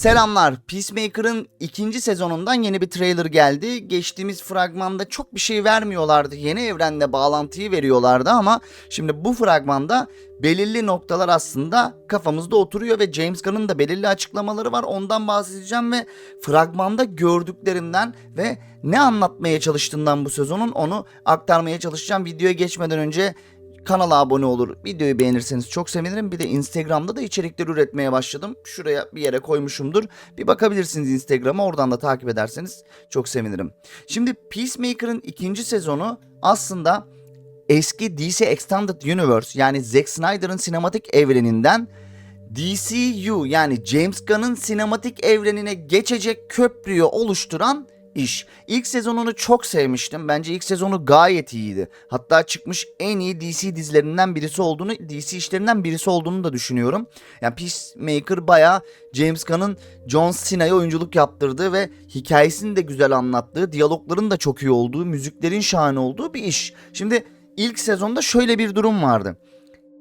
Selamlar. Peacemaker'ın ikinci sezonundan yeni bir trailer geldi. Geçtiğimiz fragmanda çok bir şey vermiyorlardı. Yeni evrenle bağlantıyı veriyorlardı ama şimdi bu fragmanda belirli noktalar aslında kafamızda oturuyor ve James Gunn'ın da belirli açıklamaları var. Ondan bahsedeceğim ve fragmanda gördüklerimden ve ne anlatmaya çalıştığından bu sezonun onu aktarmaya çalışacağım. Videoya geçmeden önce Kanala abone olur. Videoyu beğenirseniz çok sevinirim. Bir de Instagram'da da içerikler üretmeye başladım. Şuraya bir yere koymuşumdur. Bir bakabilirsiniz Instagram'a. Oradan da takip ederseniz çok sevinirim. Şimdi Peacemaker'ın ikinci sezonu aslında eski DC Extended Universe yani Zack Snyder'ın sinematik evreninden DCU yani James Gunn'ın sinematik evrenine geçecek köprüyü oluşturan iş. İlk sezonunu çok sevmiştim. Bence ilk sezonu gayet iyiydi. Hatta çıkmış en iyi DC dizilerinden birisi olduğunu, DC işlerinden birisi olduğunu da düşünüyorum. Yani Peacemaker bayağı James Gunn'ın John Cena'ya oyunculuk yaptırdığı ve hikayesini de güzel anlattığı, diyalogların da çok iyi olduğu, müziklerin şahane olduğu bir iş. Şimdi ilk sezonda şöyle bir durum vardı.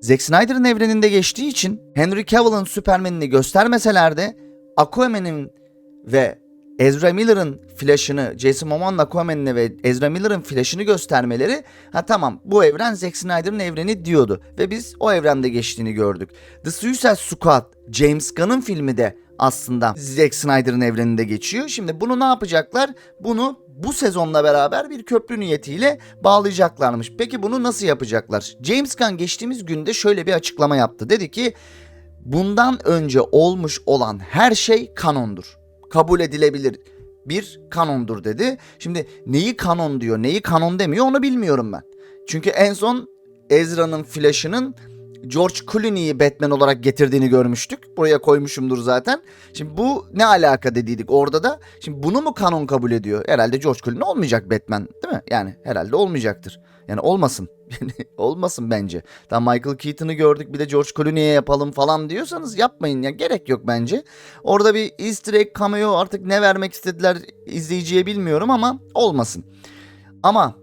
Zack Snyder'ın evreninde geçtiği için Henry Cavill'ın Superman'ini göstermeseler de Aquaman'in ve Ezra Miller'ın flash'ını, Jason Momoa'nın Aquaman'ini ve Ezra Miller'ın flash'ını göstermeleri ha tamam bu evren Zack Snyder'ın evreni diyordu ve biz o evrende geçtiğini gördük. The Suicide Squad, James Gunn'ın filmi de aslında Zack Snyder'ın evreninde geçiyor. Şimdi bunu ne yapacaklar? Bunu bu sezonla beraber bir köprü niyetiyle bağlayacaklarmış. Peki bunu nasıl yapacaklar? James Gunn geçtiğimiz günde şöyle bir açıklama yaptı. Dedi ki bundan önce olmuş olan her şey kanondur. Kabul edilebilir bir kanondur dedi. Şimdi neyi kanon diyor, neyi kanon demiyor onu bilmiyorum ben. Çünkü en son Ezra'nın flash'ının George Clooney'i Batman olarak getirdiğini görmüştük. Buraya koymuşumdur zaten. Şimdi bu ne alaka dediydik orada da. Şimdi bunu mu kanon kabul ediyor? Herhalde George Clooney olmayacak Batman değil mi? Yani herhalde olmayacaktır. Yani olmasın. Olmasın bence. Tam Michael Keaton'ı gördük bir de George Clooney'e yapalım falan diyorsanız yapmayın ya gerek yok bence. Orada bir easter egg cameo artık ne vermek istediler izleyiciye bilmiyorum ama olmasın. Ama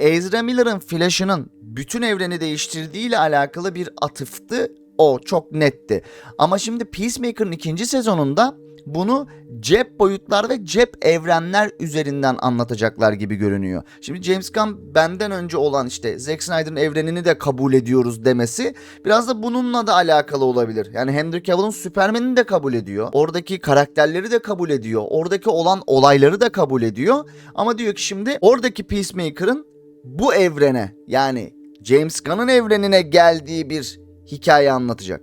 Ezra Miller'ın Flash'ının bütün evreni değiştirdiğiyle alakalı bir atıftı. O çok netti. Ama şimdi Peacemaker'ın ikinci sezonunda bunu cep boyutlar ve cep evrenler üzerinden anlatacaklar gibi görünüyor. Şimdi James Gunn benden önce olan işte Zack Snyder'ın evrenini de kabul ediyoruz demesi biraz da bununla da alakalı olabilir. Yani Henry Cavill'ın Superman'ini de kabul ediyor. Oradaki karakterleri de kabul ediyor. Oradaki olan olayları da kabul ediyor. Ama diyor ki şimdi oradaki Peacemaker'ın bu evrene yani James Gunn'ın evrenine geldiği bir hikaye anlatacak.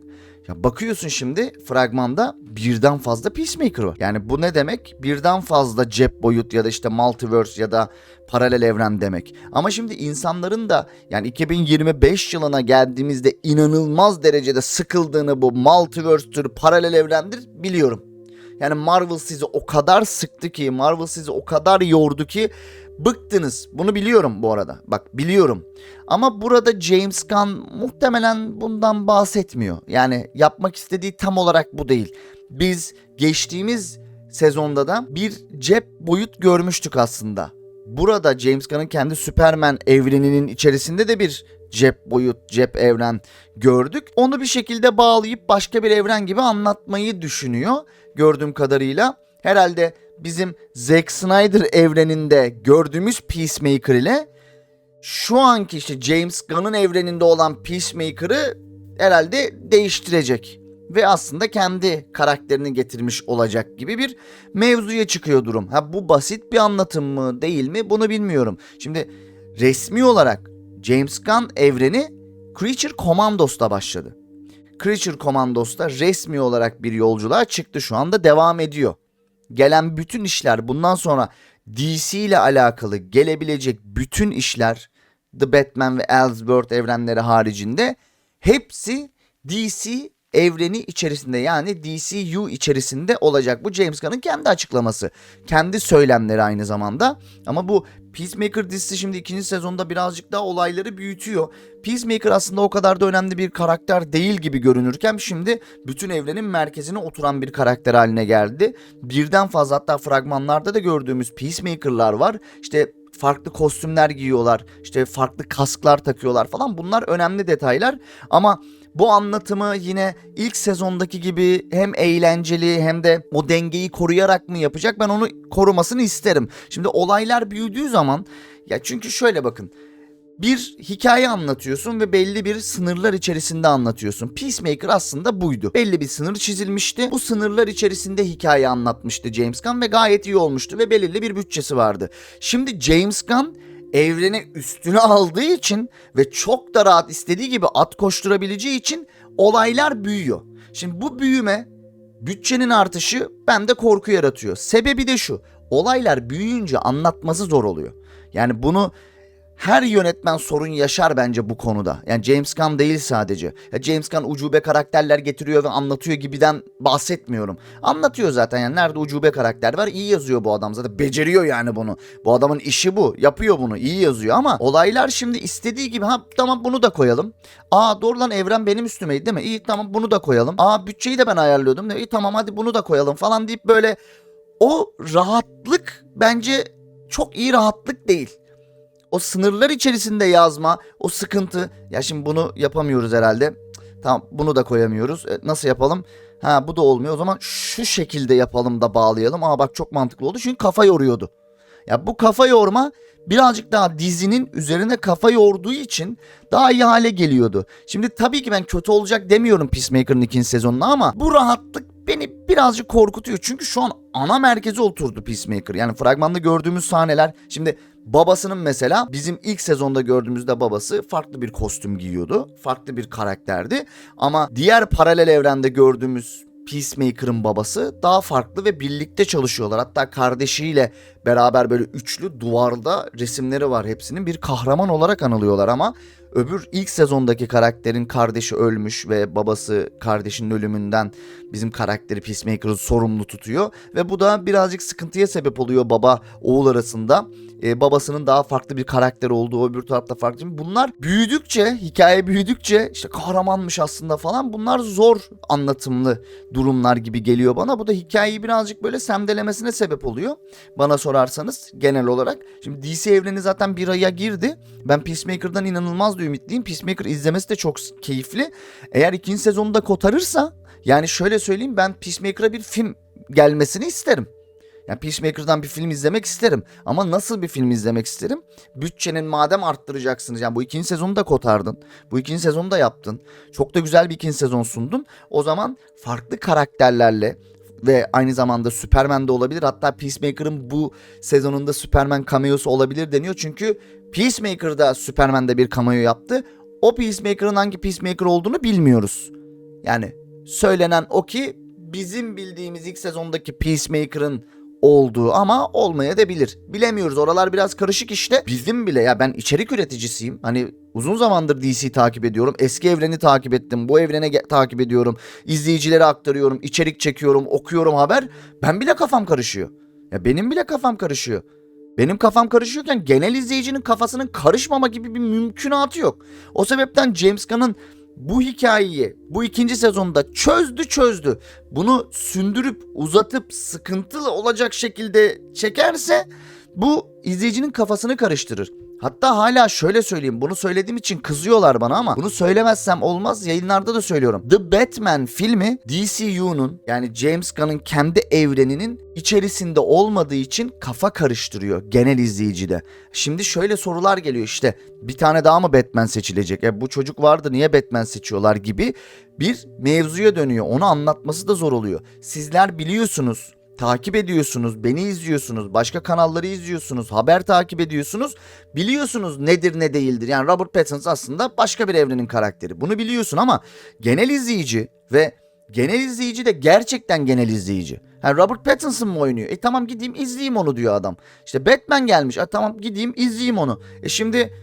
Ya bakıyorsun şimdi fragmanda birden fazla Peacemaker var. Yani bu ne demek? Birden fazla cep boyut ya da işte multiverse ya da paralel evren demek. Ama şimdi insanların da yani 2025 yılına geldiğimizde inanılmaz derecede sıkıldığını bu multiverse'tür, paralel evrendir biliyorum. Yani Marvel sizi o kadar sıktı ki, Marvel sizi o kadar yordu ki bıktınız. Bunu biliyorum bu arada. Bak biliyorum. Ama burada James Gunn muhtemelen bundan bahsetmiyor. Yani yapmak istediği tam olarak bu değil. Biz geçtiğimiz sezonda da bir cep boyut görmüştük aslında. Burada James Gunn'ın kendi Superman evreninin içerisinde de bir cep boyut, cep evren gördük. Onu bir şekilde bağlayıp başka bir evren gibi anlatmayı düşünüyor gördüğüm kadarıyla. Herhalde bizim Zack Snyder evreninde gördüğümüz Peacemaker ile şu anki işte James Gunn'ın evreninde olan Peacemaker'ı herhalde değiştirecek. Ve aslında kendi karakterini getirmiş olacak gibi bir mevzuya çıkıyor durum. Ha bu basit bir anlatım mı değil mi bunu bilmiyorum. Şimdi resmi olarak James Gunn evreni Creature Commandos'ta başladı. Creature Commandos'ta resmi olarak bir yolculuğa çıktı şu anda devam ediyor. Gelen bütün işler bundan sonra DC ile alakalı gelebilecek bütün işler The Batman ve Elseworld evrenleri haricinde hepsi DC evreni içerisinde yani DCU içerisinde olacak. Bu James Gunn'ın kendi açıklaması. Kendi söylemleri aynı zamanda. Ama bu Peacemaker dizisi şimdi ikinci sezonda birazcık daha olayları büyütüyor. Peacemaker aslında o kadar da önemli bir karakter değil gibi görünürken şimdi bütün evrenin merkezine oturan bir karakter haline geldi. Birden fazla hatta fragmanlarda da gördüğümüz Peacemaker'lar var. İşte farklı kostümler giyiyorlar. işte farklı kasklar takıyorlar falan. Bunlar önemli detaylar ama bu anlatımı yine ilk sezondaki gibi hem eğlenceli hem de o dengeyi koruyarak mı yapacak? Ben onu korumasını isterim. Şimdi olaylar büyüdüğü zaman ya çünkü şöyle bakın bir hikaye anlatıyorsun ve belli bir sınırlar içerisinde anlatıyorsun. Peacemaker aslında buydu. Belli bir sınır çizilmişti. Bu sınırlar içerisinde hikaye anlatmıştı James Gunn ve gayet iyi olmuştu ve belirli bir bütçesi vardı. Şimdi James Gunn evreni üstüne aldığı için ve çok da rahat istediği gibi at koşturabileceği için olaylar büyüyor. Şimdi bu büyüme bütçenin artışı bende korku yaratıyor. Sebebi de şu. Olaylar büyüyünce anlatması zor oluyor. Yani bunu her yönetmen sorun yaşar bence bu konuda. Yani James Gunn değil sadece. Ya James Gunn ucube karakterler getiriyor ve anlatıyor gibiden bahsetmiyorum. Anlatıyor zaten yani nerede ucube karakter var iyi yazıyor bu adam zaten. Beceriyor yani bunu. Bu adamın işi bu. Yapıyor bunu. iyi yazıyor ama olaylar şimdi istediği gibi ha tamam bunu da koyalım. Aa doğru lan evren benim üstümeydi değil mi? İyi tamam bunu da koyalım. Aa bütçeyi de ben ayarlıyordum. İyi tamam hadi bunu da koyalım falan deyip böyle o rahatlık bence çok iyi rahatlık değil o sınırlar içerisinde yazma, o sıkıntı. Ya şimdi bunu yapamıyoruz herhalde. Tamam bunu da koyamıyoruz. E, nasıl yapalım? Ha bu da olmuyor. O zaman şu şekilde yapalım da bağlayalım. Aa bak çok mantıklı oldu. Çünkü kafa yoruyordu. Ya bu kafa yorma birazcık daha dizinin üzerine kafa yorduğu için daha iyi hale geliyordu. Şimdi tabii ki ben kötü olacak demiyorum Peacemaker'ın ikinci sezonuna ama bu rahatlık beni birazcık korkutuyor. Çünkü şu an ana merkeze oturdu Peacemaker. Yani fragmanda gördüğümüz sahneler şimdi babasının mesela bizim ilk sezonda gördüğümüzde babası farklı bir kostüm giyiyordu. Farklı bir karakterdi. Ama diğer paralel evrende gördüğümüz Peacemaker'ın babası daha farklı ve birlikte çalışıyorlar. Hatta kardeşiyle beraber böyle üçlü duvarda resimleri var hepsinin. Bir kahraman olarak anılıyorlar ama öbür ilk sezondaki karakterin kardeşi ölmüş ve babası kardeşinin ölümünden bizim karakteri Peacemaker'ı sorumlu tutuyor. Ve bu da birazcık sıkıntıya sebep oluyor baba oğul arasında. Ee, babasının daha farklı bir karakter olduğu öbür tarafta farklı. Bunlar büyüdükçe, hikaye büyüdükçe işte kahramanmış aslında falan bunlar zor anlatımlı durumlar gibi geliyor bana. Bu da hikayeyi birazcık böyle semdelemesine sebep oluyor. Bana sorarsanız genel olarak. Şimdi DC evreni zaten bir aya girdi. Ben Peacemaker'dan inanılmaz da ümitliyim. Peacemaker izlemesi de çok keyifli. Eğer ikinci sezonu da kotarırsa yani şöyle söyleyeyim ben Peacemaker'a bir film gelmesini isterim. Yani Peacemaker'dan bir film izlemek isterim. Ama nasıl bir film izlemek isterim? Bütçenin madem arttıracaksınız. Yani bu ikinci sezonu da kotardın. Bu ikinci sezonu da yaptın. Çok da güzel bir ikinci sezon sundun. O zaman farklı karakterlerle ve aynı zamanda Superman de olabilir. Hatta Peacemaker'ın bu sezonunda Superman cameo'su olabilir deniyor. Çünkü Peacemaker'da Superman'de bir cameo yaptı. O Peacemaker'ın hangi Peacemaker olduğunu bilmiyoruz. Yani söylenen o ki bizim bildiğimiz ilk sezondaki Peacemaker'ın olduğu ama olmaya da bilir. Bilemiyoruz. Oralar biraz karışık işte. Bizim bile ya ben içerik üreticisiyim. Hani uzun zamandır DC takip ediyorum. Eski evreni takip ettim. Bu evrene takip ediyorum. İzleyicilere aktarıyorum. içerik çekiyorum. Okuyorum haber. Ben bile kafam karışıyor. Ya benim bile kafam karışıyor. Benim kafam karışıyorken genel izleyicinin kafasının karışmama gibi bir mümkünatı yok. O sebepten James Gunn'ın bu hikayeyi bu ikinci sezonda çözdü çözdü. Bunu sündürüp uzatıp sıkıntılı olacak şekilde çekerse bu izleyicinin kafasını karıştırır. Hatta hala şöyle söyleyeyim bunu söylediğim için kızıyorlar bana ama bunu söylemezsem olmaz yayınlarda da söylüyorum. The Batman filmi DCU'nun yani James Gunn'ın kendi evreninin içerisinde olmadığı için kafa karıştırıyor genel izleyicide. Şimdi şöyle sorular geliyor işte bir tane daha mı Batman seçilecek? E bu çocuk vardı niye Batman seçiyorlar gibi bir mevzuya dönüyor. Onu anlatması da zor oluyor. Sizler biliyorsunuz takip ediyorsunuz, beni izliyorsunuz, başka kanalları izliyorsunuz, haber takip ediyorsunuz. Biliyorsunuz nedir ne değildir. Yani Robert Pattinson aslında başka bir evrenin karakteri. Bunu biliyorsun ama genel izleyici ve genel izleyici de gerçekten genel izleyici. Ha Robert Pattinson mı oynuyor? E tamam gideyim izleyeyim onu diyor adam. İşte Batman gelmiş. E tamam gideyim izleyeyim onu. E şimdi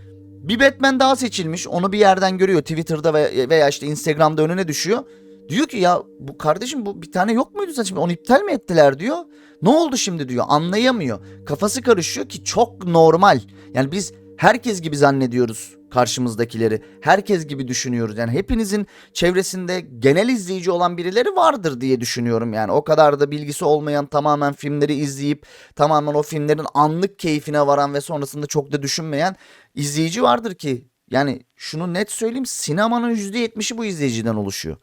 bir Batman daha seçilmiş. Onu bir yerden görüyor Twitter'da ve- veya işte Instagram'da önüne düşüyor. Diyor ki ya bu kardeşim bu bir tane yok muydu zaten onu iptal mi ettiler diyor. Ne oldu şimdi diyor anlayamıyor. Kafası karışıyor ki çok normal. Yani biz herkes gibi zannediyoruz karşımızdakileri. Herkes gibi düşünüyoruz. Yani hepinizin çevresinde genel izleyici olan birileri vardır diye düşünüyorum. Yani o kadar da bilgisi olmayan tamamen filmleri izleyip tamamen o filmlerin anlık keyfine varan ve sonrasında çok da düşünmeyen izleyici vardır ki yani şunu net söyleyeyim sinemanın %70'i bu izleyiciden oluşuyor.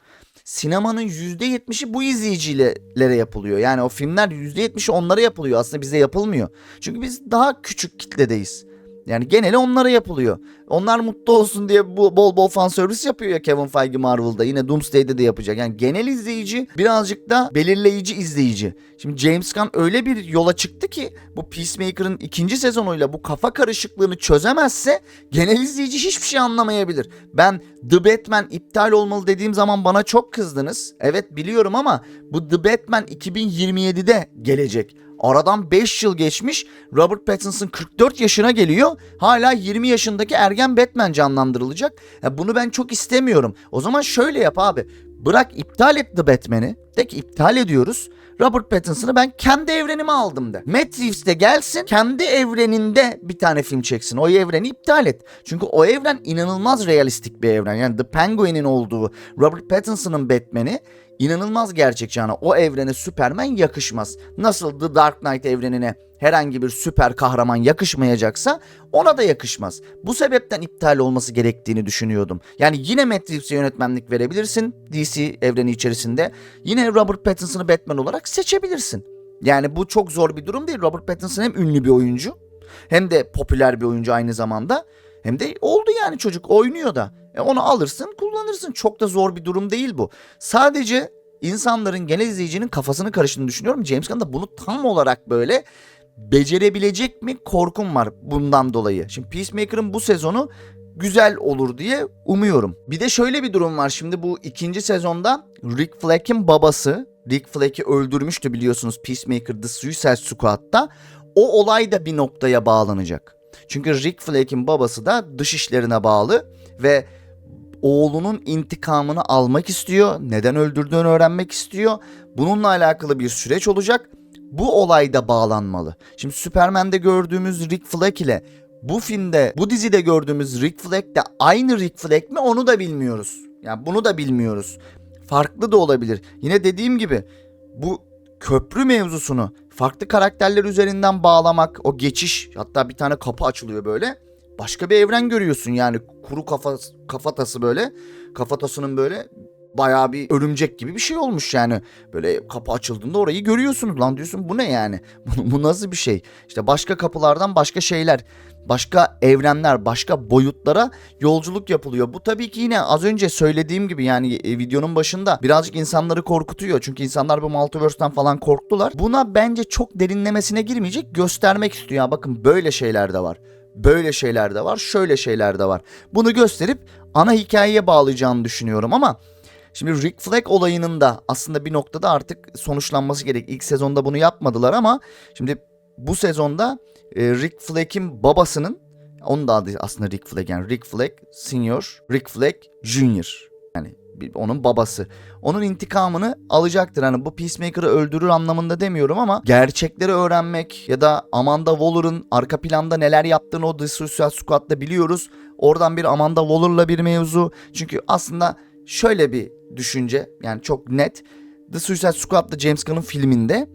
Sinemanın %70'i bu izleyicilere yapılıyor. Yani o filmler %70'i onlara yapılıyor. Aslında bize yapılmıyor. Çünkü biz daha küçük kitledeyiz. Yani geneli onlara yapılıyor. Onlar mutlu olsun diye bu bol bol fan servis yapıyor ya Kevin Feige Marvel'da. Yine Doomsday'de de yapacak. Yani genel izleyici birazcık da belirleyici izleyici. Şimdi James Gunn öyle bir yola çıktı ki bu Peacemaker'ın ikinci sezonuyla bu kafa karışıklığını çözemezse genel izleyici hiçbir şey anlamayabilir. Ben The Batman iptal olmalı dediğim zaman bana çok kızdınız. Evet biliyorum ama bu The Batman 2027'de gelecek. Aradan 5 yıl geçmiş. Robert Pattinson 44 yaşına geliyor. Hala 20 yaşındaki ergen Batman canlandırılacak. Ya bunu ben çok istemiyorum. O zaman şöyle yap abi. Bırak iptal et The Batman'i. De ki iptal ediyoruz. Robert Pattinson'ı ben kendi evrenime aldım de. Matt Reeves de gelsin kendi evreninde bir tane film çeksin. O evreni iptal et. Çünkü o evren inanılmaz realistik bir evren. Yani The Penguin'in olduğu Robert Pattinson'ın Batman'i inanılmaz gerçekçi. Yani o evrene Superman yakışmaz. Nasıl The Dark Knight evrenine herhangi bir süper kahraman yakışmayacaksa ona da yakışmaz. Bu sebepten iptal olması gerektiğini düşünüyordum. Yani yine Reeves'e yönetmenlik verebilirsin DC evreni içerisinde. Yine Robert Pattinson'ı Batman olarak seçebilirsin. Yani bu çok zor bir durum değil. Robert Pattinson hem ünlü bir oyuncu hem de popüler bir oyuncu aynı zamanda. Hem de oldu yani çocuk oynuyor da. E onu alırsın kullanırsın. Çok da zor bir durum değil bu. Sadece insanların genel izleyicinin kafasını karıştığını düşünüyorum. James Gunn da bunu tam olarak böyle becerebilecek mi korkum var bundan dolayı. Şimdi Peacemaker'ın bu sezonu güzel olur diye umuyorum. Bir de şöyle bir durum var. Şimdi bu ikinci sezonda Rick Flack'in babası Rick Flack'i öldürmüştü biliyorsunuz Peacemaker The Suicide Squad'da. O olay da bir noktaya bağlanacak. Çünkü Rick Flack'in babası da dış işlerine bağlı ve oğlunun intikamını almak istiyor. Neden öldürdüğünü öğrenmek istiyor. Bununla alakalı bir süreç olacak. Bu olayda bağlanmalı. Şimdi Superman'de gördüğümüz Rick Flag ile bu filmde, bu dizide gördüğümüz Rick Flag de aynı Rick Flag mi onu da bilmiyoruz. Yani bunu da bilmiyoruz. Farklı da olabilir. Yine dediğim gibi bu köprü mevzusunu farklı karakterler üzerinden bağlamak, o geçiş hatta bir tane kapı açılıyor böyle. Başka bir evren görüyorsun yani kuru kafa kafatası böyle. Kafatasının böyle bayağı bir örümcek gibi bir şey olmuş yani. Böyle kapı açıldığında orayı görüyorsunuz lan diyorsun bu ne yani? Bu, bu nasıl bir şey? İşte başka kapılardan başka şeyler, başka evrenler, başka boyutlara yolculuk yapılıyor. Bu tabii ki yine az önce söylediğim gibi yani e, videonun başında birazcık insanları korkutuyor. Çünkü insanlar bu multiverse'ten falan korktular. Buna bence çok derinlemesine girmeyecek göstermek istiyor. Bakın böyle şeyler de var. Böyle şeyler de var, şöyle şeyler de var. Bunu gösterip ana hikayeye bağlayacağını düşünüyorum ama Şimdi Rick Flag olayının da aslında bir noktada artık sonuçlanması gerek. İlk sezonda bunu yapmadılar ama şimdi bu sezonda e, Rick Flag'in babasının onun da adı aslında Rick Flag yani Rick Flag Senior, Rick Flag Junior. Onun babası. Onun intikamını alacaktır. Hani bu Peacemaker'ı öldürür anlamında demiyorum ama gerçekleri öğrenmek ya da Amanda Waller'ın arka planda neler yaptığını o The Suicide Squad'da biliyoruz. Oradan bir Amanda Waller'la bir mevzu. Çünkü aslında şöyle bir düşünce yani çok net. The Suicide Squad'da James Gunn'ın filminde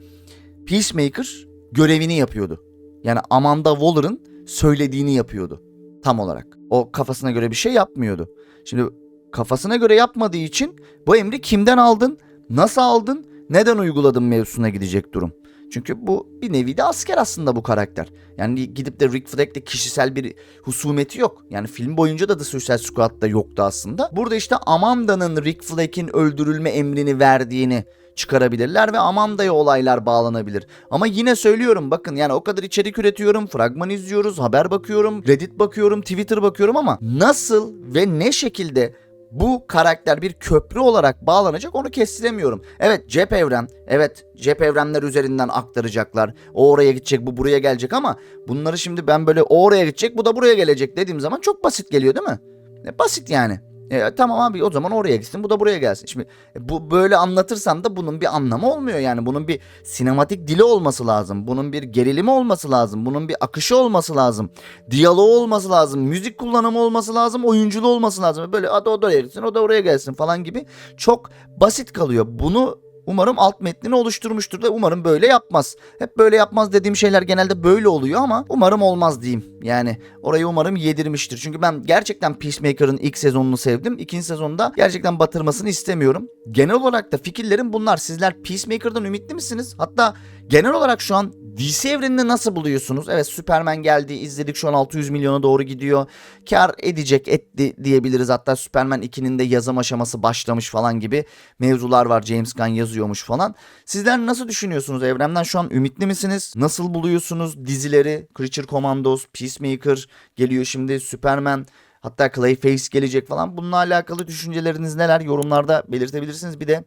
Peacemaker görevini yapıyordu. Yani Amanda Waller'ın söylediğini yapıyordu tam olarak. O kafasına göre bir şey yapmıyordu. Şimdi kafasına göre yapmadığı için bu emri kimden aldın, nasıl aldın, neden uyguladın mevzusuna gidecek durum. Çünkü bu bir nevi de asker aslında bu karakter. Yani gidip de Rick Flag'le kişisel bir husumeti yok. Yani film boyunca da The Suicide Squad'da yoktu aslında. Burada işte Amanda'nın Rick Flag'in öldürülme emrini verdiğini çıkarabilirler ve Amanda'ya olaylar bağlanabilir. Ama yine söylüyorum bakın yani o kadar içerik üretiyorum, fragman izliyoruz, haber bakıyorum, Reddit bakıyorum, Twitter bakıyorum ama nasıl ve ne şekilde bu karakter bir köprü olarak bağlanacak onu kestiremiyorum. Evet cep evren, evet cep evrenler üzerinden aktaracaklar. O oraya gidecek, bu buraya gelecek ama bunları şimdi ben böyle o oraya gidecek, bu da buraya gelecek dediğim zaman çok basit geliyor değil mi? E, basit yani. E, tamam abi o zaman oraya gitsin bu da buraya gelsin. Şimdi e, bu böyle anlatırsan da bunun bir anlamı olmuyor yani. Bunun bir sinematik dili olması lazım. Bunun bir gerilimi olması lazım. Bunun bir akışı olması lazım. Diyaloğu olması lazım. Müzik kullanımı olması lazım. Oyunculuğu olması lazım. Böyle o da oraya gitsin o da oraya gelsin falan gibi çok basit kalıyor. Bunu Umarım alt metnini oluşturmuştur da umarım böyle yapmaz. Hep böyle yapmaz dediğim şeyler genelde böyle oluyor ama umarım olmaz diyeyim. Yani orayı umarım yedirmiştir. Çünkü ben gerçekten Peacemaker'ın ilk sezonunu sevdim. İkinci sezonda gerçekten batırmasını istemiyorum. Genel olarak da fikirlerim bunlar. Sizler Peacemaker'dan ümitli misiniz? Hatta genel olarak şu an DC evrenini nasıl buluyorsunuz? Evet Superman geldi izledik şu an 600 milyona doğru gidiyor. Kar edecek etti diyebiliriz. Hatta Superman 2'nin de yazım aşaması başlamış falan gibi mevzular var. James Gunn yazıyormuş falan. Sizler nasıl düşünüyorsunuz evrenden şu an ümitli misiniz? Nasıl buluyorsunuz dizileri? Creature Commandos, Peacemaker geliyor şimdi Superman hatta Clayface gelecek falan. Bununla alakalı düşünceleriniz neler? Yorumlarda belirtebilirsiniz. Bir de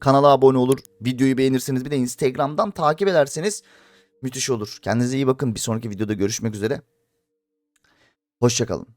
kanala abone olur, videoyu beğenirseniz bir de Instagram'dan takip ederseniz müthiş olur. Kendinize iyi bakın. Bir sonraki videoda görüşmek üzere. Hoşçakalın.